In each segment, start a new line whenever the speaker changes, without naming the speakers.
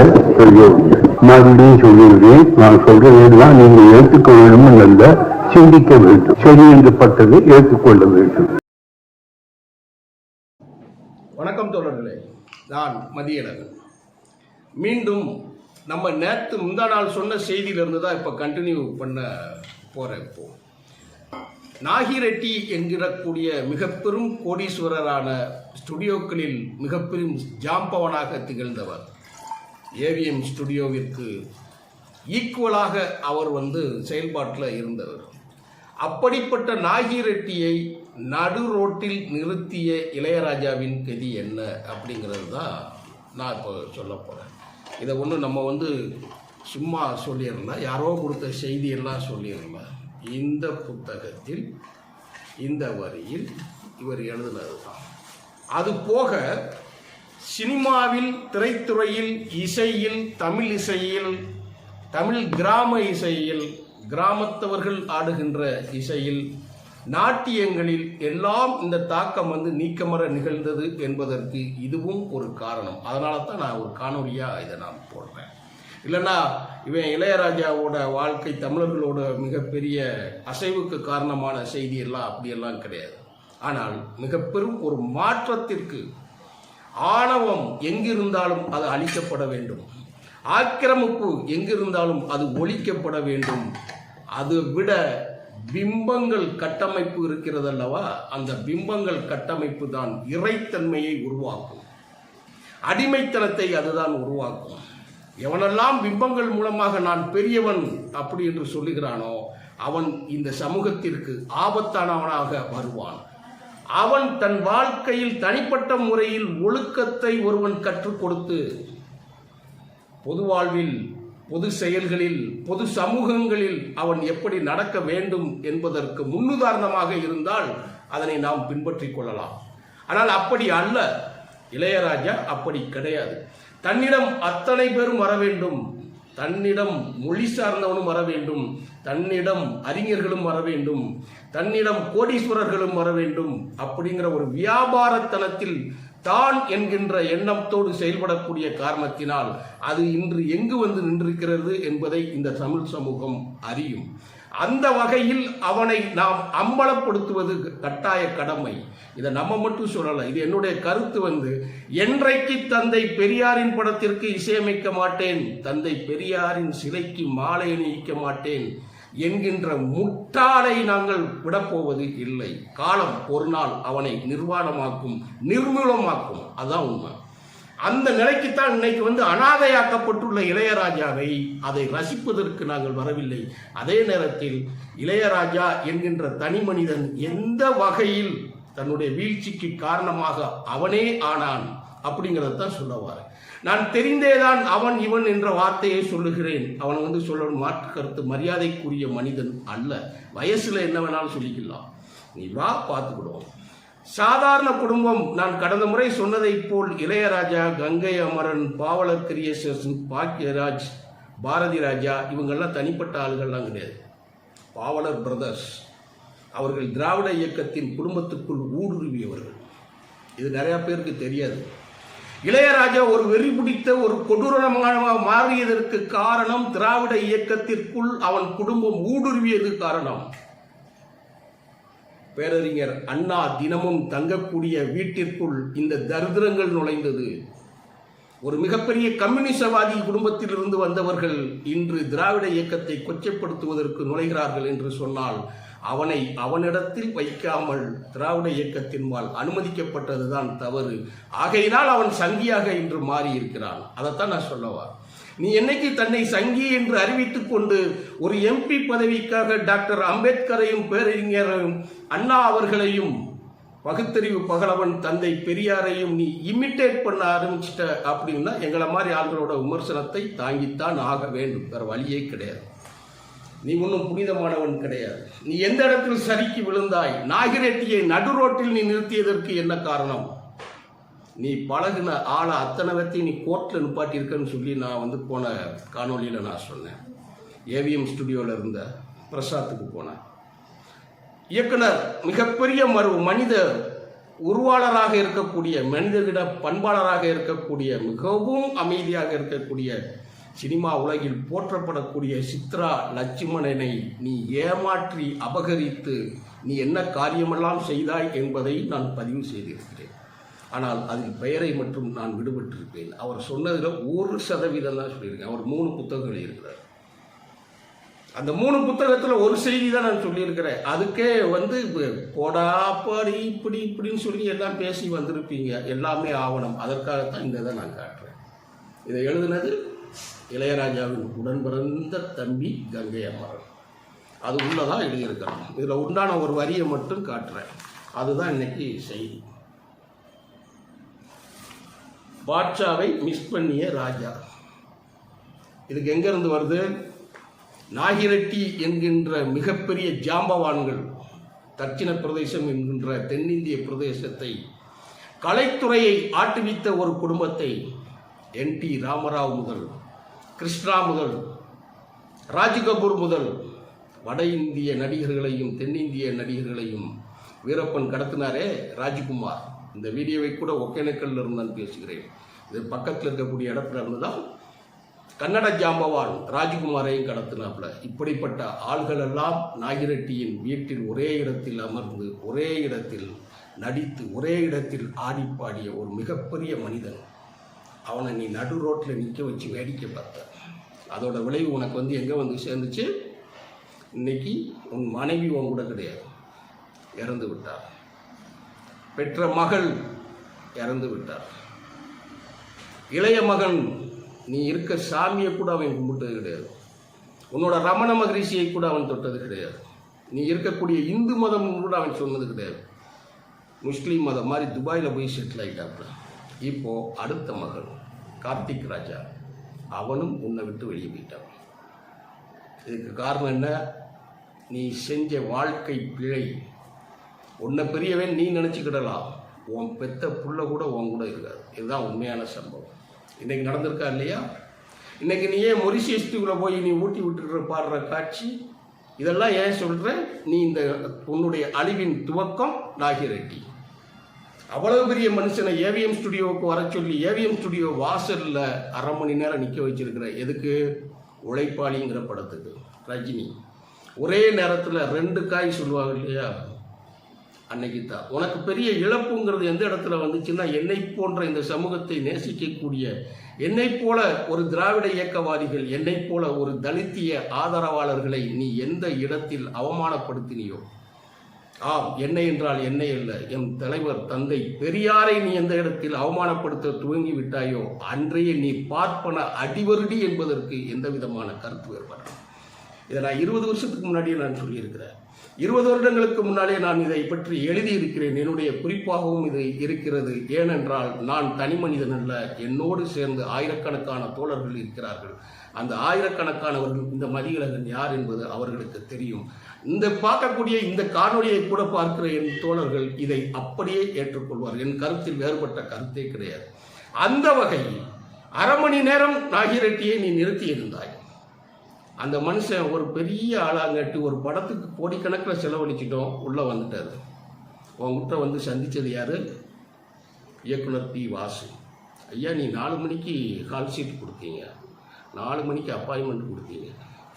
அதுமாகவே சொல்லியிருந்தேன் மறுபடியும் சொல்லியிருக்கேன் நான் சொல்றதெல்லாம் நீங்கள் ஏற்றுக்க வேண்டும் என்ற சிந்திக்க வேண்டும். சரி என்று பட்டதை ஏற்றுக்கொள்ள வேண்டும்.
வணக்கம் தோழர்களே. நான் மதியழகன். மீண்டும் நம்ம நேற்று முந்தா நாள் சொன்ன செய்தியிலிருந்து தான் இப்போ கண்டினியூ பண்ண போகிறேன் இப்போ. நாகி ரெட்டி என்கிறக்கூடிய மிக பெரும் கோடீஸ்வரரான ஸ்டுடியோக்களில் மிக பெரும் ஜாம்பவனாக திகழ்ந்தவர். ஏவிஎம் ஸ்டுடியோவிற்கு ஈக்குவலாக அவர் வந்து செயல்பாட்டில் இருந்தவர். அப்படிப்பட்ட நாகி ரெட்டியை நடு ரோட்டில் நிறுத்திய இளையராஜாவின் கதி என்ன அப்படிங்கிறது தான் நான் இப்போ சொல்ல போகிறேன் இதை ஒன்று நம்ம வந்து சும்மா சொல்லிடலாம் யாரோ கொடுத்த செய்தியெல்லாம் சொல்லிடலாம் இந்த புத்தகத்தில் இந்த வரியில் இவர் எழுதினது தான் அது போக சினிமாவில் திரைத்துறையில் இசையில் தமிழ் இசையில் தமிழ் கிராம இசையில் கிராமத்தவர்கள் ஆடுகின்ற இசையில் நாட்டியங்களில் எல்லாம் இந்த தாக்கம் வந்து நீக்கமர நிகழ்ந்தது என்பதற்கு இதுவும் ஒரு காரணம். அதனால தான் நான் ஒரு காணொலியாக இதை நான் போடுறேன். இல்லைன்னா இவன் இளையராஜாவோட வாழ்க்கை தமிழர்களோட மிகப்பெரிய அசைவுக்கு காரணமான செய்தியெல்லாம் அப்படியெல்லாம் கிடையாது. ஆனால் மிக பெரும் ஒரு மாற்றத்திற்கு ஆணவம் எங்கிருந்தாலும் அது அழிக்கப்பட வேண்டும். ஆக்கிரமிப்பு எங்கிருந்தாலும் அது ஒழிக்கப்பட வேண்டும். அது விட பிம்பங்கள் கட்டமைப்பு இருக்கிறது அல்லவா அந்த பிம்பங்கள் கட்டமைப்பு தான் இறைத்தன்மையை உருவாக்கும். அடிமைத்தனத்தை அதுதான் உருவாக்கும். எவனெல்லாம் பிம்பங்கள் மூலமாக நான் பெரியவன் அப்படி என்று சொல்லுகிறானோ அவன் இந்த சமூகத்திற்கு ஆபத்தானவனாக வருவான். அவன் தன் வாழ்க்கையில் தனிப்பட்ட முறையில் ஒழுக்கத்தை ஒருவன் கற்றுக் கொடுத்து பொது வாழ்வில் பொது செயல்களில் பொது சமூகங்களில் அவன் எப்படி நடக்க வேண்டும் என்பதற்கு முன்னுதாரணமாக இருந்தால் அதனை நாம் பின்பற்றிக் கொள்ளலாம். ஆனால் அப்படி அல்ல. இளையராஜா அப்படி கிடையாது. தன்னிடம் அத்தனை பேரும் வர வேண்டும். தன்னிடம் மொழி சார்ந்தவனும் வர வேண்டும். தன்னிடம் அறிஞர்களும் வர வேண்டும். தன்னிடம் கோடீஸ்வரர்களும் வர வேண்டும். அப்படிங்கிற ஒரு வியாபாரத்தனத்தில் தான் என்கின்ற எண்ணத்தோடு செயல்படக்கூடிய காரணத்தினால் அது இன்று எங்கு வந்து நின்றிருக்கிறது என்பதை இந்த தமிழ் சமூகம் அறியும். அந்த வகையில் அவனை நாம் அம்பலப்படுத்துவது கட்டாய கடமை. இதை நம்ம மட்டும் சொல்லலை. இது என்னுடைய கருத்து வந்து என்றைக்கு தந்தை பெரியாரின் படத்திற்கு இசையமைக்க மாட்டேன் தந்தை பெரியாரின் சிலைக்கு மாலை அணிவிக்க மாட்டேன் என்கின்ற முட்டாளை நாங்கள் விடப்போவது இல்லை. காலம் ஒரு நாள் அவனை நிர்வாணமாக்கும் நிர்மூலமாக்கும். அதான் உண்மை. அந்த நிலைக்குத்தான் இன்னைக்கு வந்து அனாதையாக்கப்பட்டுள்ள இளையராஜாவை அதை ரசிப்பதற்கு நாங்கள் வரவில்லை. அதே நேரத்தில் இளையராஜா என்கின்ற தனி மனிதன் எந்த வகையில் தன்னுடைய வீழ்ச்சிக்கு காரணமாக அவனே ஆனான் அப்படிங்கிறத தான் நான் தெரிந்தேதான் அவன் இவன் என்ற வார்த்தையை சொல்லுகிறேன். அவன் வந்து சொல்லணும் மாற்று கருத்து மரியாதைக்குரிய மனிதன் அல்ல. வயசுல என்ன வேணாலும் சொல்லிக்கலாம். நீ வா பார்த்துக்கிடுவோம். சாதாரண குடும்பம். நான் கடந்த முறை சொன்னதைப் போல் இளையராஜா கங்கை அமரன் பாவலர் கிரியேஷன் பாக்கியராஜ் பாரதி ராஜா இவங்கெல்லாம் தனிப்பட்ட ஆளுகள்லாம் கிடையாது. பாவலர் பிரதர்ஸ் அவர்கள் திராவிட இயக்கத்தின் குடும்பத்துக்குள் ஊடுருவியவர்கள். இது நிறையா பேருக்கு தெரியாது. இளையராஜா ஒரு வெறி பிடித்த ஒரு கொடூரமாக மாறியதற்கு காரணம் திராவிட இயக்கத்திற்குள் அவன் குடும்பம் ஊடுருவியது காரணம். பேரறிஞர் அண்ணா தினமும் தங்கக்கூடிய வீட்டிற்குள் இந்த தரித்திரங்கள் நுழைந்தது. ஒரு மிகப்பெரிய கம்யூனிசவாதி குடும்பத்திலிருந்து வந்தவர்கள் இன்று திராவிட இயக்கத்தை கொச்சைப்படுத்துவதற்கு நுழைகிறார்கள் என்று சொன்னால் அவனை அவனிடத்தில் வைக்காமல் திராவிட இயக்கத்தின்பால் அனுமதிக்கப்பட்டதுதான் தவறு. ஆகையினால் அவன் சங்கியாக இன்று மாறி இருக்கிறான் அதைத்தான் நான் சொல்லவா நீ என்னைக்கு தன்னை சங்கி என்று அறிவித்துக் கொண்டு ஒரு எம்பி பதவிக்காக டாக்டர் அம்பேத்கரையும் பேரறிஞரையும் அண்ணா அவர்களையும் பகுத்தறிவு பகலவன் தந்தை பெரியாரையும் நீ இமிட்டேட் பண்ண ஆரம்பிச்சிட்ட அப்படின்னா எங்களை மாதிரி ஆள்களோட விமர்சனத்தை தாங்கித்தான் ஆக வேண்டும். வேற வழியே கிடையாது. நீ ஒன்றும் புனிதமானவன் கிடையாது. நீ எந்த இடத்தில் சரிக்கு விழுந்தாய்? நாகிரெட்டியை நடு ரோட்டில் நீ நிறுத்தியதற்கு என்ன காரணம்? நீ பழகுன ஆளை அத்தனை வத்தையும் நீ கோர்ட்டில் நிப்பாட்டியிருக்கன்னு சொல்லி நான் வந்து போன காணொலியில் நான் சொன்னேன். ஏவிஎம் ஸ்டுடியோவில் இருந்த பிரசாத்துக்கு போனேன். இயக்குனர் மிகப்பெரிய மறு மனித உருவாளராக இருக்கக்கூடிய மனிதனிட பண்பாளராக இருக்கக்கூடிய மிகவும் அமைதியாக இருக்கக்கூடிய சினிமா உலகில் போற்றப்படக்கூடிய சித்ரா லட்சுமணனை நீ ஏமாற்றி அபகரித்து நீ என்ன காரியமெல்லாம் செய்தாய் என்பதை நான் பதிவு செய்திருக்கிறேன். ஆனால் அதில் பெயரை மட்டும் நான் விடுபட்டிருப்பேன். அவர் சொன்னதில் ஒரு சதவீதம் தான் சொல்லியிருக்கேன். அவர் மூணு புத்தகங்கள் இருக்கிறார் அந்த மூணு புத்தகத்தில் ஒரு செய்தி தான் நான் சொல்லியிருக்கிறேன். அதுக்கே வந்து போடாப்பாடி இப்படி இப்படின்னு சொல்லி எல்லாம் பேசி வந்திருப்பீங்க. எல்லாமே ஆவணம். அதற்காகத்தான் இந்த இதை நான் காட்டுறேன். இதை எழுதினது இளையராஜாவின் உடன் பிறந்த தம்பி கங்கை அமரன் அது உள்ளதான் எழுதியிருக்கிறோம் இதில் உண்டான ஒரு வரியை மட்டும் காட்டுறேன். அதுதான் இன்னைக்கு செய்தி. பாட்ஷாவை மிஸ் பண்ணிய ராஜா. இதுக்கு எங்கேருந்து வருது? நாகிரெட்டி என்கின்ற மிகப்பெரிய ஜாம்பவான்கள் தட்சிண பிரதேசம் என்கின்ற தென்னிந்திய பிரதேசத்தை கலைத்துறையை ஆட்டுவித்த ஒரு குடும்பத்தை என் டி ராமராவ் முதல் கிருஷ்ணா முதல் ராஜ்கபூர் முதல் வட இந்திய நடிகர்களையும் தென்னிந்திய நடிகர்களையும் வீரப்பன் கடத்தினாரே ராஜ்குமார். இந்த வீடியோவை கூட ஒகேனக்கல்ல இருந்து நான் பேசுகிறேன். இது பக்கத்தில் இருக்கக்கூடிய இடத்துல இருந்து தான் கன்னட ஜாம்பவான் ராஜ்குமாரையும் கடத்தினாப்புல. இப்படிப்பட்ட ஆள்கள் எல்லாம் நாகிரெட்டியின் வீட்டில் ஒரே இடத்தில் அமர்ந்து ஒரே இடத்தில் நடித்து ஒரே இடத்தில் ஆடிப்பாடிய ஒரு மிகப்பெரிய மனிதன். அவனை நீ நடு ரோட்டில் நிற்க வச்சு வேடிக்கை பார்த்த. அதோட விளைவு உனக்கு வந்து எங்கே வந்து சேர்ந்துச்சு? இன்னைக்கு உன் மனைவி உன் கூட கிடையாது. இறந்து விட்டார். பெற்ற மகள் இறந்து விட்டார். இளைய மகன் நீ இருக்க சாமியை கூட அவன் கும்பிட்டது கிடையாது. உன்னோட ரமண மகரிஷியை கூட அவன் தொட்டது கிடையாது. நீ இருக்கக்கூடிய இந்து மதம் கூட அவன் சொன்னது கிடையாது. முஸ்லீம் மதம் மாதிரி துபாயில் போய் செட்டில் ஆகிட்டாப்புல இப்போ அடுத்த மகன் கார்த்திக் ராஜா. அவனும் உன்னை விட்டு வெளியே போயிட்டான். இதுக்கு காரணம் என்ன? நீ செஞ்ச வாழ்க்கை பிழை. உன்னை பெரியவன் நீ நினச்சிக்கிடலாம். உன் பெத்த புள்ள கூட உன் கூட இருக்காது. இதுதான் உண்மையான சம்பவம். இன்றைக்கி நடந்திருக்கா இல்லையா? இன்றைக்கி நீ ஏன் மொரிசியஸ்டுக்குள்ளே போய் நீ ஊட்டி விட்டுட்டு பாடுற காட்சி இதெல்லாம் ஏன் சொல்கிற நீ இந்த உன்னுடைய அழிவின் துவக்கம் நாகிரெட்டி அவ்வளவு பெரிய மனுஷனை ஏவிஎம் ஸ்டுடியோவுக்கு வர சொல்லி ஏவிஎம் ஸ்டுடியோ வாசலில் அரை மணி நேரம் நிற்க வச்சிருக்கிற எதுக்கு? உழைப்பாளிங்கிற படத்துக்கு. ரஜினி. ஒரே நேரத்தில் ரெண்டு காய் சொல்லுவாங்க இல்லையா? அன்னைக்கு தான் உனக்கு பெரிய இழப்புங்கிறது எந்த இடத்துல வந்துச்சுன்னா என்னை போன்ற இந்த சமூகத்தை நேசிக்கக்கூடிய என்னை போல ஒரு திராவிட இயக்கவாதிகள் என்னை போல ஒரு தலித்திய ஆதரவாளர்களை நீ எந்த இடத்தில் அவமானப்படுத்தினியோ ஆம் என்னை என்றால் என்னை அல்ல. என் தலைவர் தந்தை பெரியாரை நீ எந்த இடத்தில் அவமானப்படுத்த துவங்கி விட்டாயோ அன்றைய நீ பார்ப்பன அடிவருடி என்பதற்கு எந்த விதமான கருத்து வேறுபாடு இதை நான் இருபது வருஷத்துக்கு முன்னாடியே நான் சொல்லியிருக்கிறேன். இருபது வருடங்களுக்கு முன்னாலே நான் இதை பற்றி எழுதியிருக்கிறேன். என்னுடைய குறிப்பாகவும் இது இருக்கிறது. ஏனென்றால் நான் தனி மனிதன் அல்ல. என்னோடு சேர்ந்து ஆயிரக்கணக்கான தோழர்கள் இருக்கிறார்கள். அந்த ஆயிரக்கணக்கானவர்கள் இந்த மதியழகன் யார் என்பது அவர்களுக்கு தெரியும். இந்த பார்க்கக்கூடிய இந்த காணொலியை கூட பார்க்கிற என் தோழர்கள் இதை அப்படியே ஏற்றுக்கொள்வார் என் கருத்தில் வேறுபட்ட கருத்தே கிடையாது. அந்த வகையில் அரை மணி நேரம் ராகிரெட்டியை நீ நிறுத்தி இருந்தாய். அந்த மனுஷன் ஒரு பெரிய ஆளாங்கட்டி ஒரு படத்துக்கு கோடிக்கணக்கில் செலவழிச்சிட்டோம் உள்ளே வந்துட்டார். உங்ககிட்ட வந்து சந்தித்தது யார்? இயக்குனர் பி. வாசு. ஐயா நீ நாலு மணிக்கு கால் ஷீட் கொடுத்தீங்க. நாலு மணிக்கு அப்பாயின்மெண்ட் கொடுத்தீங்க.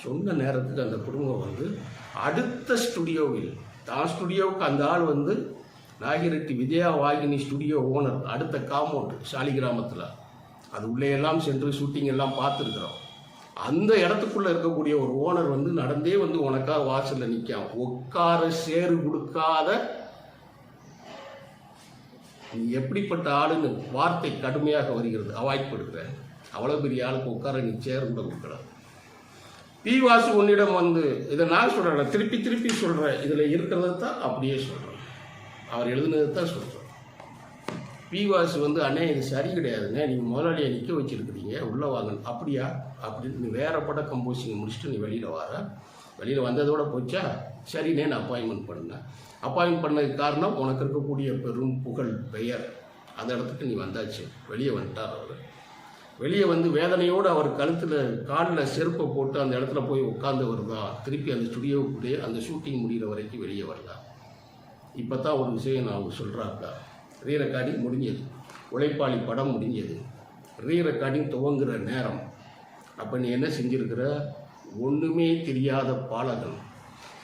சொன்ன நேரத்துக்கு அந்த குடும்பம் வந்து அடுத்த ஸ்டுடியோவில் தான் ஸ்டுடியோவுக்கு அந்த ஆள் வந்து நாகிரெட்டி விஜயா வாகினி ஸ்டுடியோ ஓனர் அடுத்த காம்பவுண்ட் சாலிகிராமத்தில் அது உள்ளே எல்லாம் சென்று ஷூட்டிங் எல்லாம் பார்த்துருக்குறோம். அந்த இடத்துக்குள்ளே இருக்கக்கூடிய ஒரு ஓனர் வந்து நடந்தே வந்து உனக்காக வாசல்ல நிற்கான் உட்கார சேறு கொடுக்காத நீ எப்படிப்பட்ட ஆளுன்னு வார்த்தை கடுமையாக வருகிறது. அவாய்ட் பண்ணுற அவ்வளோ பெரிய ஆளுக்கு உட்கார நீ சேர் கூட கொடுக்கலாம் பி உன்னிடம் வந்து இதை நான் சொல்கிறேன் திருப்பி திருப்பி சொல்கிறேன் இதில் இருக்கிறத தான் அப்படியே சொல்கிறேன் அவர் எழுதுனதை தான் சொல்கிறேன் பிவாசு வந்து அண்ணே இது சரி கிடையாதுங்க. நீங்கள் முதலாளியை நிற்க வச்சுருக்கிறீங்க. உள்ளே வாங்க. அப்படியா? அப்படின்னு நீ வேற பட கம்போசிங் முடிச்சுட்டு நீ வெளியில் வர. வெளியில் வந்ததோட போச்சா? சரிண்ணே நான் அப்பாயின்மெண்ட் பண்ணேன். அப்பாயின்மெண்ட் பண்ணதுக்கு காரணம் உனக்கு இருக்கக்கூடிய பெரும் புகழ் பெயர். அந்த இடத்துக்கு நீ வந்தாச்சு. வெளியே வந்துட்டார் அவர். வெளியே வந்து வேதனையோடு அவர் கழுத்தில் காலில் செருப்பை போட்டு அந்த இடத்துல போய் உட்கார்ந்தவர் தான் திருப்பி அந்த ஸ்டுடியோவுக்குள்ளே அந்த ஷூட்டிங் முடிகிற வரைக்கும் வெளியே வரலாம் இப்போ தான் ஒரு விஷயம் நான் அவங்க சொல்கிறாங்க ரீ ரெக்கார்டிங் முடிஞ்சது. உழைப்பாளி படம் முடிஞ்சது. ரீ ரெக்கார்டிங் துவங்குற நேரம். அப்போ நீ என்ன செஞ்சிருக்கிற? ஒன்றுமே தெரியாத பாலகன்.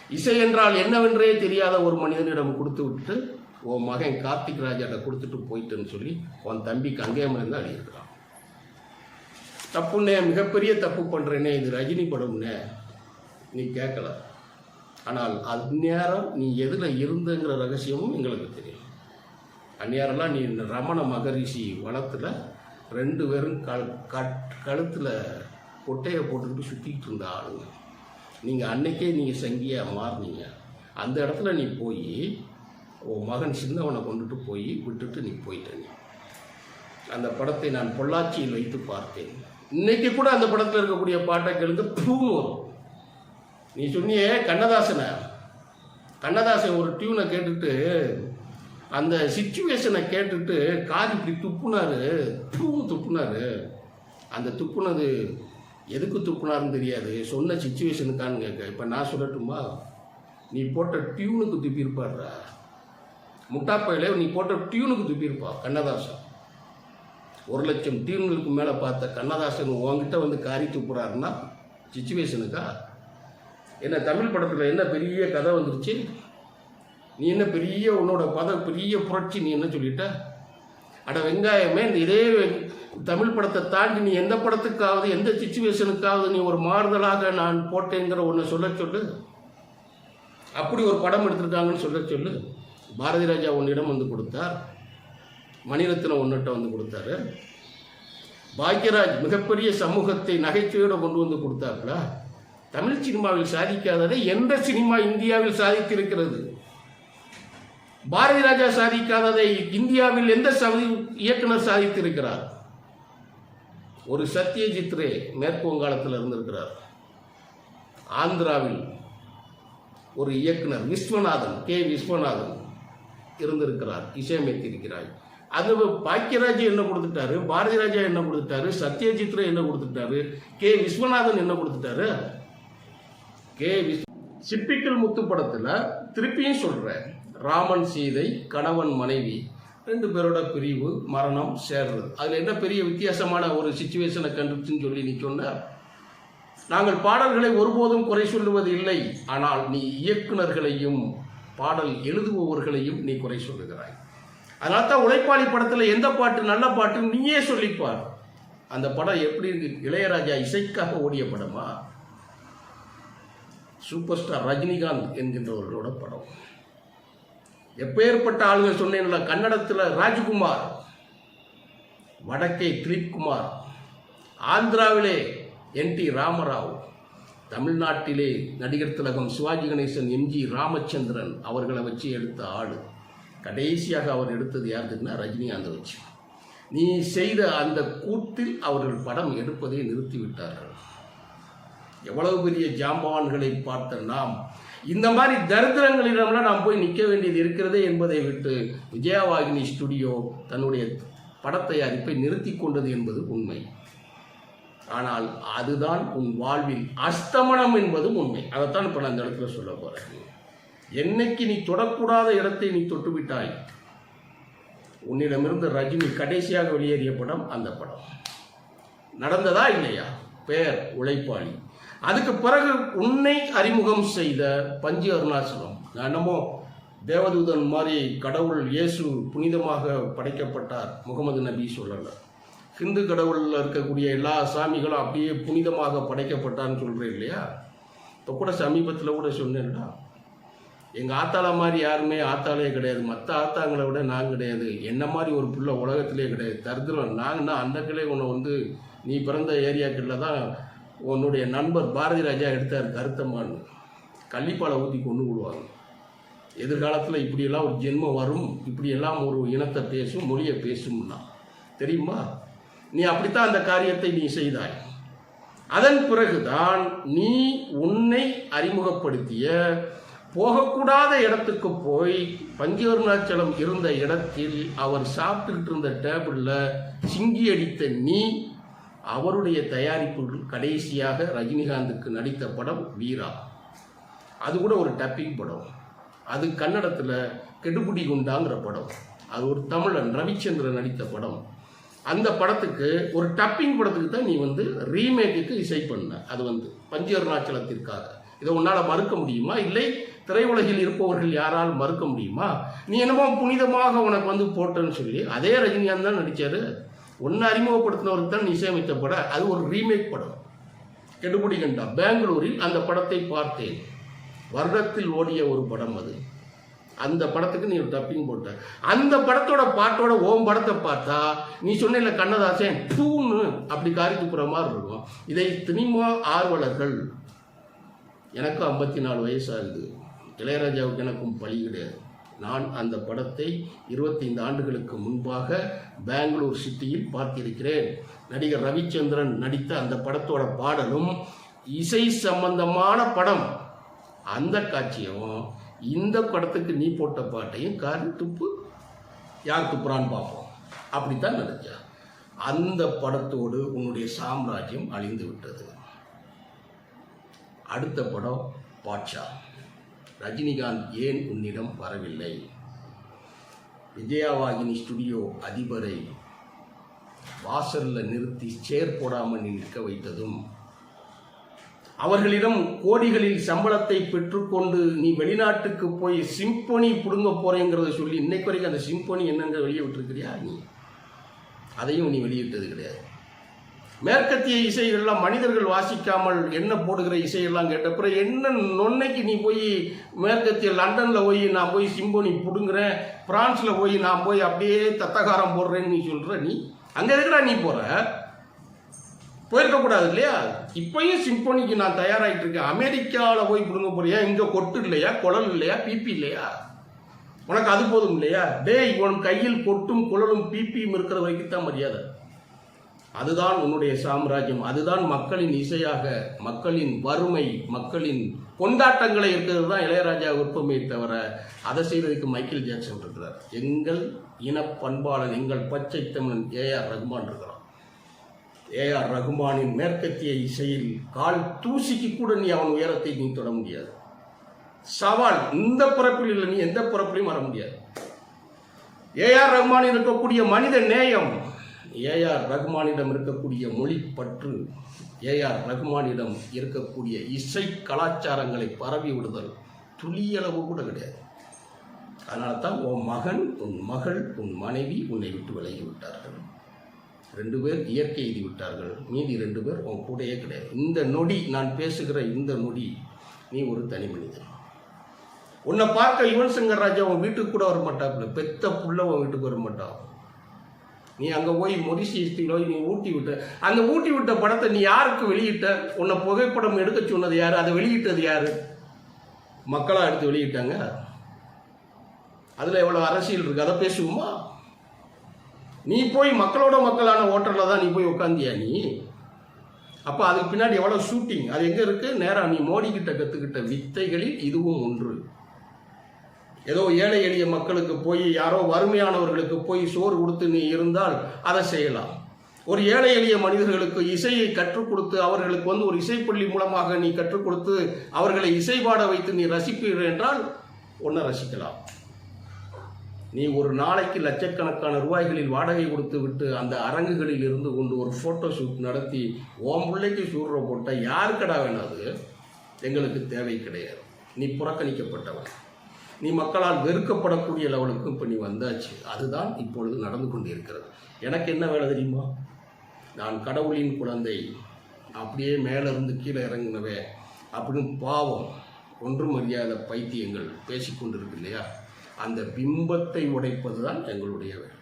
இசை என்றால் என்னவென்றே தெரியாத ஒரு மனிதனிடம் கொடுத்து விட்டு உன் மகன் கார்த்திக் ராஜாட்ட கொடுத்துட்டு போயிட்டேன்னு சொல்லி உன் தம்பி கங்கேமன் தான் அழியிருக்கிறான் தப்புண்ணே மிகப்பெரிய தப்பு பண்ணுறேனே இது ரஜினி படம்னே நீ கேட்கல. ஆனால் அந்நேரம் நீ எதில் இருந்தங்கிற ரகசியமும் எங்களுக்கு தெரியும் அந்நேரம்லாம் நீ ரமண மகரிஷி வனத்தில் ரெண்டு பேரும் கல் கட் கழுத்தில் கொட்டையை போட்டுக்கிட்டு சுற்றிக்கிட்டு இருந்த ஆளுங்க. நீங்கள் அன்னைக்கே நீங்கள் சங்கியாக மாறினீங்க. அந்த இடத்துல நீ போய் உன் மகன் சின்னவனை கொண்டுட்டு போய் விட்டுட்டு நீ போயிட்ட நீ. அந்த படத்தை நான் பொள்ளாச்சியில் வைத்து பார்த்தேன். இன்னைக்கு கூட அந்த படத்தில் இருக்கக்கூடிய பாட்டை கேளுங்க பூன்னு வரும். நீ சொன்னியே கண்ணதாசனை. கண்ணதாசன் ஒரு டியூனை கேட்டுட்டு அந்த சுச்சுவேஷனை கேட்டுட்டு காது இப்படி துப்புனாரு பூவும் துப்புனாரு. அந்த துப்புனது எதுக்கு துப்புனாருன்னு தெரியாது. சொன்ன சுச்சுவேஷனுக்கான்னு கேட்க. இப்போ நான் சொல்லட்டுமா? நீ போட்ட டியூனுக்கு துப்பியிருப்பாடுறா முட்டாப்பையில நீ போட்ட டியூனுக்கு துப்பியிருப்பா கண்ணதாசன். ஒரு லட்சம் டீம்களுக்கு மேலே பார்த்த கண்ணதாசன் உங்ககிட்ட வந்து காரி துப்புறாருன்னா சுச்சுவேஷனுக்கா என்ன தமிழ் படத்தில் என்ன பெரிய கதை வந்துருச்சு? நீ என்ன பெரிய உன்னோட பத பெரிய புரட்சி நீ என்ன சொல்லிட்ட? அட வெங்காயமே இந்த இதே தமிழ் படத்தை தாண்டி நீ எந்த படத்துக்காவது எந்த சுச்சுவேஷனுக்காவது நீ ஒரு மாறுதலாக நான் போட்டேங்கிற ஒன்று சொல்ல சொல்லு. அப்படி ஒரு படம் எடுத்திருக்காங்கன்னு சொல்ல சொல்லு. பாரதி ராஜா உன்னிடம் வந்து கொடுத்தார். மணிரத்னம் உன்னிட்ட வந்து கொடுத்தாரு. பாக்யராஜ் மிகப்பெரிய சமூகத்தை நகைச்சுவையோட கொண்டு வந்து கொடுத்தார்களா? தமிழ் சினிமாவில் சாதிக்காததை எந்த சினிமா இந்தியாவில் சாதித்திருக்கிறது? பாரதி ராஜா சாதிக்காததை இந்தியாவில் எந்த சதி இயக்குனர் சாதித்திருக்கிறார்? ஒரு சத்யஜித் ரே மேற்கு வங்காளத்தில் இருந்திருக்கிறார். ஆந்திராவில் ஒரு இயக்குனர் விஸ்வநாதன் கே. விஸ்வநாதன் இருந்திருக்கிறார் இசையமைத்திருக்கிறார். அது பாக்கியராஜ் என்ன கொடுத்துட்டாரு? பாரதி ராஜா என்ன கொடுத்துட்டாரு? சத்யஜித்ரா என்ன கொடுத்துட்டாரு? கே. விஸ்வநாதன் என்ன கொடுத்துட்டாரு? கே. விஸ் சிப்பிக்கல் முத்து படத்துல திருப்பியும் சொல்றேன். ராமன் சீதை கணவன் மனைவி ரெண்டு பேரோட பிரிவு மரணம் சேர்றது. அதுல என்ன பெரிய வித்தியாசமான ஒரு சுச்சுவேஷனை கண்டுச்சுன்னு சொல்லி நீ சொன்ன? நாங்கள் பாடல்களை ஒருபோதும் குறை சொல்லுவது இல்லை. ஆனால் நீ இயக்குனர்களையும் பாடல் எழுதுபவர்களையும் நீ குறை சொல்லுகிறாய். அதனால தான் உழைப்பாளி படத்தில் எந்த பாட்டு நல்ல பாட்டு நீயே சொல்லிப்பார். அந்த படம் எப்படி இருக்கு? இளையராஜா இசைக்காக ஓடிய படமா? சூப்பர் ஸ்டார் ரஜினிகாந்த் என்கின்றவர்களோட படம். எப்பேற்பட்ட ஆளுங்க சொன்னேன்ல கன்னடத்தில் ராஜ்குமார் வடக்கே திலீப் குமார் ஆந்திராவிலே என் டி ராமராவ் தமிழ்நாட்டிலே நடிகர் திலகம் சிவாஜி கணேசன் எம்ஜி ராமச்சந்திரன் அவர்களை வச்சு எடுத்த ஆளு. கடைசியாக அவர் எடுத்தது யாருக்குன்னா ரஜினிகாந்த் வச்சு நீ செய்த அந்த கூத்தில் அவர்கள் படம் எடுப்பதை நிறுத்திவிட்டார்கள். எவ்வளவு பெரிய ஜாம்பவான்களை பார்த்த நாம் இந்த மாதிரி தரித்திரங்களிடம்லாம் நாம் போய் நிற்க வேண்டியது இருக்கிறதே என்பதை விட்டு விஜயவாகினி ஸ்டுடியோ தன்னுடைய படத் தயாரிப்பை நிறுத்தி கொண்டது என்பது உண்மை. ஆனால் அதுதான் உன் வாழ்வில் அஸ்தமனம் என்பதும் உண்மை. அதைத்தான் இப்போ நான் இந்த இடத்துல சொல்ல போகிறேன் என்னைக்கு நீ தொடக்கூடாத இடத்தை நீ தொட்டுவிட்டாய்? உன்னிடமிருந்து ரஜினி கடைசியாக வெளியேறிய படம் அந்த படம். நடந்ததா இல்லையா? பெயர் உழைப்பாளி. அதுக்கு பிறகு உன்னை அறிமுகம் செய்த பஞ்சு அருணாச்சலம் என்னமோ தேவதூதன் மாதிரி கடவுள் இயேசு புனிதமாக படைக்கப்பட்டார் முகமது நபி சொல்லலை. ஹிந்து கடவுளில் இருக்கக்கூடிய எல்லா சாமிகளும் அப்படியே புனிதமாக படைக்கப்பட்டான்னு சொல்கிறேன் இல்லையா? இப்போ கூட சமீபத்தில் கூட சொன்னேன்டா. எங்கள் ஆத்தாள மாதிரி யாருமே ஆத்தாலே கிடையாது. மற்ற ஆத்தாங்களை விட நாங்கள் கிடையாது. என்ன மாதிரி ஒரு புள்ள உலகத்திலே கிடையாது. தரித்திரம் நாங்கன்னா அந்த கிளை உன்னை வந்து நீ பிறந்த ஏரியாக்களில் தான் உன்னுடைய நண்பர் பாரதி ராஜா எடுத்தார் கருத்தம்மான்னு. கள்ளிப்பாலை ஊற்றி கொண்டு விடுவாங்க. எதிர்காலத்தில் இப்படியெல்லாம் ஒரு ஜென்மம் வரும். இப்படியெல்லாம் ஒரு இனத்தை பேசும் மொழியை பேசும்னா. தெரியுமா? நீ அப்படித்தான் அந்த காரியத்தை நீ செய்தாய். அதன் பிறகுதான் நீ உன்னை அறிமுகப்படுத்திய போகக்கூடாத இடத்துக்கு போய் பஞ்சவருணாச்சலம் இருந்த இடத்தில் அவர் சாப்பிட்டுக்கிட்டு இருந்த டேபிளில் சிங்கி அடித்த நீ அவருடைய தயாரிப்புகள் கடைசியாக ரஜினிகாந்துக்கு நடித்த படம் வீரா. அது கூட ஒரு டப்பிங் படம். அது கன்னடத்தில் கெடுபுடி குண்டாங்கிற படம். அது ஒரு தமிழன் ரவிச்சந்திரன் நடித்த படம். அந்த படத்துக்கு ஒரு டப்பிங் படத்துக்கு தான் நீ வந்து ரீமேக்குக்கு இசை பண்ண. அது வந்து பஞ்சருணாச்சலத்திற்காக இதை உன்னால் மறுக்க முடியுமா? இல்லை. திரையுலகில் இருப்பவர்கள் யாரால் மறுக்க முடியுமா? நீ என்னமோ புனிதமாக உனக்கு வந்து போட்டேன்னு சொல்லி அதே ரஜினிகாந்த் தான் நடித்தார் ஒன்று அறிமுகப்படுத்தினவருக்கு தான் இசையமைத்த படம் அது ஒரு ரீமேக் படம். கெடுபடி கண்டா பெங்களூரில் அந்த படத்தை பார்த்தேன். வருடத்தில் ஓடிய ஒரு படம் அது. அந்த படத்துக்கு நீ டப்பிங் போட்ட. அந்த படத்தோட பாட்டோட ஓம் படத்தை பார்த்தா நீ சொன்ன கண்ணதாசன் டூன்னு அப்படி காரி துப்புற மாதிரி இருக்கும். இதை சினிமா ஆர்வலர்கள் எனக்கும் ஐம்பத்தி நாலு வயசாகுது இளையராஜாவுக்கு எனக்கும் பழி கிடையாது. நான் அந்த படத்தை இருபத்தைந்து ஆண்டுகளுக்கு முன்பாக பெங்களூர் சிட்டியில் பார்த்திருக்கிறேன். நடிகர் ரவிச்சந்திரன் நடித்த அந்த படத்தோட பாடலும் இசை சம்பந்தமான படம். அந்த காட்சியும் இந்த படத்துக்கு நீ போட்ட பாட்டையும் காரி துப்பு. யார் துப்புறான்னு பார்ப்போம். அப்படித்தான் நினைச்சா அந்த படத்தோடு உன்னுடைய சாம்ராஜ்யம் அழிந்து விட்டது. அடுத்த படம் பாட்ஷா. ரஜினிகாந்த் ஏன் உன்னிடம் வரவில்லை? விஜயாவாகினி ஸ்டுடியோ அதிபரை வாசல்ல நிறுத்தி சேர் போடாமல் நிற்க வைத்ததும் அவர்களிடம் கோடிகளில் சம்பளத்தை பெற்றுக்கொண்டு நீ வெளிநாட்டுக்கு போய் சிம்பொனி பிடுங்க போறேங்கிறத சொல்லி இன்னைக்கு வரைக்கும் அந்த சிம்பொனி என்னங்க வெளியே விட்டுருக்கிறியா நீ? அதையும் நீ வெளியிட்டது கிடையாது. மேற்கத்திய இசைகள்லாம் மனிதர்கள் வாசிக்காமல் என்ன போடுகிற இசையெல்லாம் கேட்ட பிறகு என்ன நொன்னைக்கு நீ போய் மேற்கத்திய லண்டனில் போய் நான் போய் சிம்போனி பிடுங்குறேன் பிரான்ஸில் போய் நான் போய் அப்படியே தத்தகாரம் போடுறேன்னு நீ சொல்கிற நீ அங்கே இருக்கிறா நீ போகிற போயிருக்கக்கூடாது இல்லையா? இப்பயும் சிம்போனிக்கு நான் தயாராகிட்டு இருக்கேன். அமெரிக்காவில் போய் பிடுங்க போறியா? இங்கே கொட்டு இல்லையா? குழல் இல்லையா? பிபி இல்லையா? உனக்கு அது போதும் இல்லையா? டேய் உன் கையில் கொட்டும் குழலும் பிபியும் இருக்கிற வரைக்கும் தான் மரியாதை. அதுதான் உன்னுடைய சாம்ராஜ்யம். அதுதான் மக்களின் இசையாக மக்களின் வறுமை மக்களின் கொண்டாட்டங்களை இருக்கிறது தான் இளையராஜா விருப்பமே தவிர அதை செய்வதற்கு மைக்கேல் ஜாக்சன் இருக்கிறார். எங்கள் இனப்பண்பாளன் எங்கள் பச்சை தமிழன் ஏஆர் ரகுமான் இருக்கிறான். ஏஆர் ரகுமானின் மேற்கத்திய இசையில் கால் தூசிக்கு கூட நீ அவன் உயரத்தை நீ தொட முடியாது. சவால் இந்த பிறப்பில் இல்லை நீ எந்த பிறப்பிலையும் வர முடியாது. ஏஆர் ரகுமானில் இருக்கக்கூடிய மனித நேயம் ஏஆர் ரகுமானிடம் இருக்கக்கூடிய மொழி பற்று ஏஆர் ரகுமானிடம் இருக்கக்கூடிய இசை கலாச்சாரங்களை பரவி விடுதல் துளியளவு கூட கிடையாது. அதனால தான் உன் மகன் உன் மகள் உன் மனைவி உன்னை விட்டு விலகி விட்டார்கள். ரெண்டு பேர் இயற்கை எழுதி விட்டார்கள். மீதி ரெண்டு பேர் உன் கூடயே கிடையாது. இந்த நொடி நான் பேசுகிற இந்த நொடி நீ ஒரு தனி மனிதன். உன்னை பார்க்க யுவன் சங்கர் ராஜா உன் வீட்டுக்கு கூட வர மாட்டாப்புல. பெத்த புள்ள உன் வீட்டுக்கு வர மாட்டான் நீ அங்கே போய் மொரிசியஸ்டில் போய் நீ ஊட்டி விட்ட. அந்த ஊட்டி விட்ட படத்தை நீ யாருக்கு வெளியிட்ட? உன்னை புகைப்படம் எடுக்க சொன்னது யார்? அதை வெளியிட்டது யார்? மக்களாக எடுத்து வெளியிட்டாங்க. அதில் எவ்வளோ அரசியல் இருக்குது அதை பேசுவோமா? நீ போய் மக்களோட மக்களான ஓட்டரில் தான் நீ போய் உட்காந்தியா நீ? அப்போ அதுக்கு பின்னாடி எவ்வளோ ஷூட்டிங் அது எங்கே இருக்குது நேராக நீ மோடி கிட்ட கற்றுக்கிட்ட வித்தைகளில் இதுவும் ஒன்று. ஏதோ ஏழை எளிய மக்களுக்கு போய் யாரோ வறுமையானவர்களுக்கு போய் சோறு கொடுத்து நீ இருந்தால் அதை செய்யலாம். ஒரு ஏழை எளிய மனிதர்களுக்கு இசையை கற்றுக் கொடுத்து அவர்களுக்கு வந்து ஒரு இசைப்பள்ளி மூலமாக நீ கற்றுக் கொடுத்து அவர்களை இசை பாட வைத்து நீ ரசிப்பீர்கள் என்றால் ஒன்றை ரசிக்கலாம். நீ ஒரு நாளைக்கு லட்சக்கணக்கான ரூபாய்களில் வாடகை கொடுத்து விட்டு அந்த அரங்குகளில் இருந்து கொண்டு ஒரு ஃபோட்டோ ஷூட் நடத்தி ஓம் பிள்ளைக்கு சூடுற போட்டால் யாருக்கடா வேணாது எங்களுக்கு தேவை கிடையாது. நீ புறக்கணிக்கப்பட்டவன். நீ மக்களால் வெறுக்கப்படக்கூடிய லெவலுக்கு இப்போ நீ வந்தாச்சு. அதுதான் இப்பொழுது நடந்து கொண்டிருக்கிறது. எனக்கு என்ன வேலை தெரியுமா? நான் கடவுளின் குழந்தை. அப்படியே மேலேருந்து கீழே இறங்கினவே அப்படின்னு பாவம் ஒன்றும் அறியாத பைத்தியங்கள் பேசிக்கொண்டிருக்கு இல்லையா? அந்த பிம்பத்தை உடைப்பது தான் எங்களுடைய வேலை.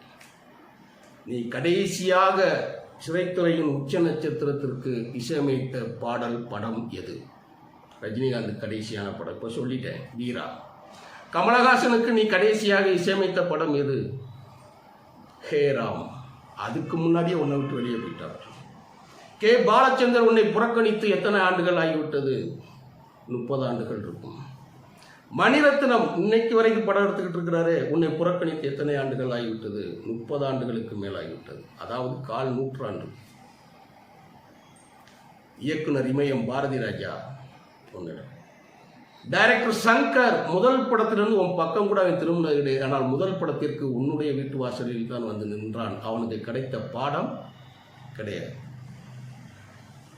நீ கடைசியாக சிறைத்துறையின் உச்ச நட்சத்திரத்திற்கு இசையமைத்த பாடல் படம் எது? ரஜினிகாந்த் கடைசியான படம். இப்போ சொல்லிட்டேன். வீரா. கமலஹாசனுக்கு நீ கடைசியாக இசையமைத்த படம் எது? ஹே ராம். அதுக்கு முன்னாடியே உன்னை விட்டு வெளியே போயிட்டார். கே. பாலச்சந்தர் உன்னை புறக்கணித்து எத்தனை ஆண்டுகள் ஆகிவிட்டது? முப்பது ஆண்டுகள் இருக்கும். மணிரத்னம் இன்னைக்கு வரைக்கும் படம் எடுத்துக்கிட்டு இருக்கிறாரே உன்னை புறக்கணித்து எத்தனை ஆண்டுகள் ஆகிவிட்டது? முப்பது ஆண்டுகளுக்கு மேல் ஆகிவிட்டது. அதாவது கால் நூற்றாண்டு. இயக்குனர் இமயம் பாரதி ராஜா உன்னிடம். டைரக்டர் சங்கர் முதல் படத்திலிருந்து உன் பக்கம் கூட அவன் திரும்பினது கிடையாது ஆனால் முதல் படத்திற்கு உன்னுடைய வீட்டு வாசலில் தான் வந்து நின்றான். அவனுக்கு கிடைத்த பாடம் கிடையாது.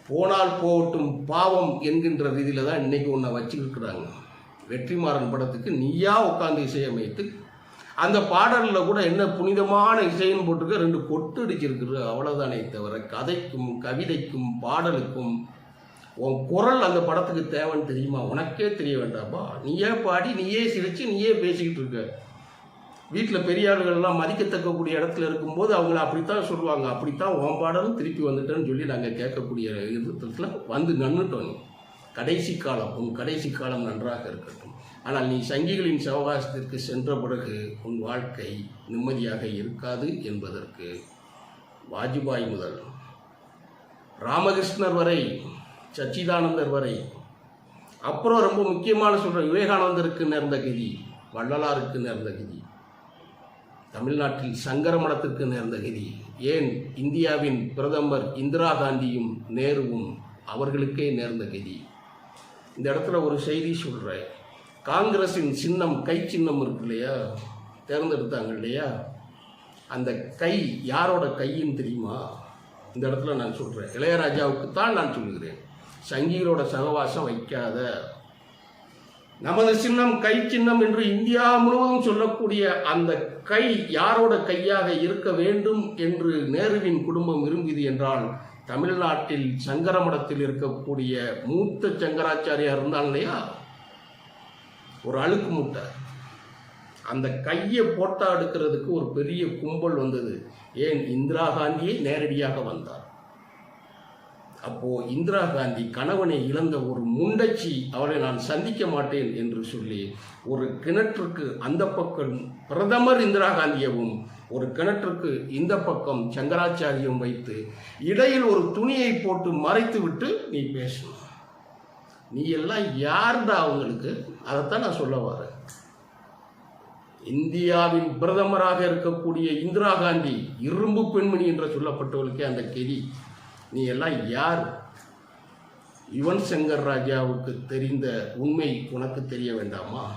போனால் போகட்டும் பாவம் என்கின்ற ரீதியில் தான் இன்றைக்கி உன்னை வச்சுருக்கிறாங்க. வெற்றிமாறன் படத்துக்கு நீயா உட்காந்து இசையமைத்து அந்த பாடலில் கூட என்ன புனிதமான இசைன்னு போட்டிருக்க ரெண்டு கொட்டு அடிச்சிருக்குது அவ்வளோதானே தவிர கதைக்கும் கவிதைக்கும் பாடலுக்கும் உன் குரல் அந்த படத்துக்கு தேவைன்னு தெரியுமா? உனக்கே தெரிய வேண்டாம்ப்பா. நீயே பாடி நீயே சிரித்து நீயே பேசிக்கிட்டு இருக்க. வீட்டில் பெரிய ஆளுகள்லாம் மதிக்கத்தக்கக்கூடிய இடத்துல இருக்கும்போது அவங்கள அப்படித்தான் சொல்லுவாங்க. அப்படித்தான் உன் பாடலும் திருப்பி வந்துட்டேன்னு சொல்லி நாங்கள் கேட்கக்கூடிய விதத்தில் வந்து நின்றுட்டோம் நீ. கடைசி காலம் உன் கடைசி காலம் நன்றாக இருக்கட்டும். ஆனால் நீ சங்கிகளின் சவகாசத்திற்கு சென்ற பிறகு உன் வாழ்க்கை நிம்மதியாக இருக்காது என்பதற்கு வாஜ்பாய் முதல். ராமகிருஷ்ணர் வரை சச்சிதானந்தர் வரை. அப்புறம் ரொம்ப முக்கியமான சொல்கிறேன் விவேகானந்தருக்கு நேர்ந்த கதி வள்ளலாருக்கு நேர்ந்த கதி தமிழ்நாட்டில் சங்கர மடத்திற்கு நேர்ந்த கதி. ஏன் இந்தியாவின் பிரதமர் இந்திரா காந்தியும் நேருவும் அவர்களுக்கே நேர்ந்த கதி? இந்த இடத்துல ஒரு செய்தி சொல்கிறேன் காங்கிரஸின் சின்னம் கை சின்னம் இருக்கு இல்லையா? தேர்ந்தெடுத்தாங்க இல்லையா? அந்த கை யாரோட கைன்னு தெரியுமா? இந்த இடத்துல நான் சொல்கிறேன் இளையராஜாவுக்கு தான் நான் சொல்கிறேன் சங்கிகளோட சகவாசம் வைக்காத. நமது சின்னம் கை சின்னம் என்று இந்தியா முழுவதும் சொல்லக்கூடிய அந்த கை யாரோட கையாக இருக்க வேண்டும் என்று நேருவின் குடும்பம் விரும்பியது என்றால் தமிழ்நாட்டில் சங்கரமடத்தில் இருக்கக்கூடிய மூத்த சங்கராச்சாரியார் இருந்தால் இல்லையா? ஒரு அழுக்கு மூட்டை. அந்த கையை போட்டா எடுக்கிறதுக்கு ஒரு பெரிய கும்பல் வந்தது. ஏன்? இந்திரா காந்தியே நேரடியாக வந்தார். அப்போ இந்திரா காந்தி கணவனை இழந்த ஒரு முண்டச்சி அவரை நான் சந்திக்க மாட்டேன் என்று சொல்லி ஒரு கிணற்றுக்கு அந்த பக்கம் பிரதமர் இந்திரா காந்தியவும் ஒரு கிணற்றுக்கு இந்த பக்கம் சங்கராச்சாரியம் வைத்து இடையில் ஒரு துணியை போட்டு மறைத்து விட்டு நீ பேசணும் நீ எல்லாம் யாருடா அவங்களுக்கு? அதைத்தான் நான் சொல்ல வரேன். இந்தியாவின் பிரதமராக இருக்கக்கூடிய இந்திரா காந்தி இரும்பு பெண்மணி என்று சொல்லப்பட்டவர்களுக்கே அந்த கெதி. நீ எல்லாம் யார்? யுவன் சங்கர் ராஜாவுக்கு தெரிந்த உண்மை உனக்கு தெரிய வேண்டாமா?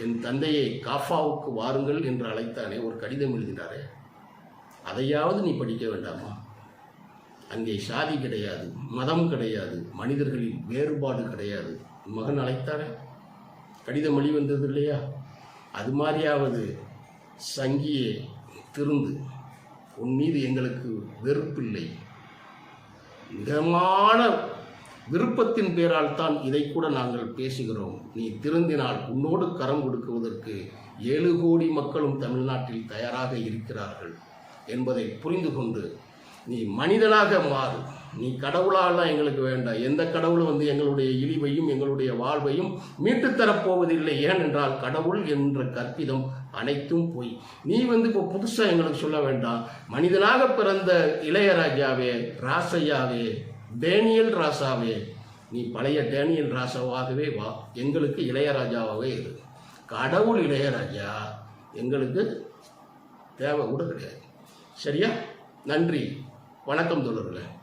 என் தந்தையை காஃபாவுக்கு வாருங்கள் என்று அழைத்தானே ஒரு கடிதம் எழுதினாரே. அதையாவது நீ படிக்க வேண்டாமா? அங்கே சாதி கிடையாது மதம் கிடையாது மனிதர்களின் வேறுபாடு கிடையாது. மகன் அழைத்தாரே. கடிதம் வந்தது இல்லையா? அது மாதிரியாவது சங்கியே திருந்து உன் மீது எங்களுக்கு வெறுப்பில்லை. மிதமான விருப்பத்தின் பேரால் தான் இதை கூட நாங்கள் பேசுகிறோம். நீ திருந்தினால் உன்னோடு கரம் கொடுக்குவதற்கு ஏழு கோடி மக்களும் தமிழ்நாட்டில் தயாராக இருக்கிறார்கள் என்பதை புரிந்து கொண்டு நீ மனிதனாக மாறு. நீ கடவுளாலாம் எங்களுக்கு வேண்டாம். எந்த கடவுளும் வந்து எங்களுடைய இழிவையும் எங்களுடைய வாழ்வையும் மீட்டுத்தரப்போவதில்லை ஏனென்றால் கடவுள் என்ற கற்பிதம் அனைத்தும் போய். நீ வந்து இப்போ புதுசாக எங்களுக்கு சொல்ல வேண்டாம். மனிதனாக பிறந்த இளையராஜாவே ராசையாவே டேனியல் ராசாவே நீ பழைய டேனியல் ராசாவாகவே வா. எங்களுக்கு இளையராஜாவாகவே இரு. கடவுள் இளையராஜா எங்களுக்கு தேவை கூட கிடையாது. சரியா? நன்றி. வணக்கம் தோழர்களே.